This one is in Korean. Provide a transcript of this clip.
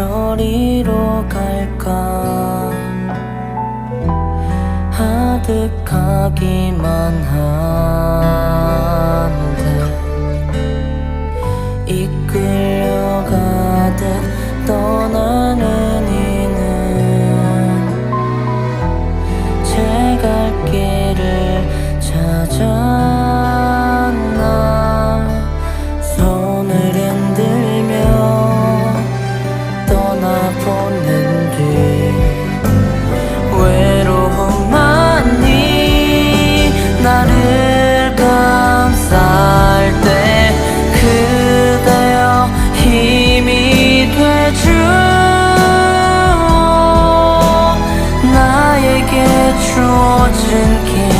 저리로 갈까? 아득하기만 한데 이끌려가듯 떠나는 이는 제갈 길 주어진 길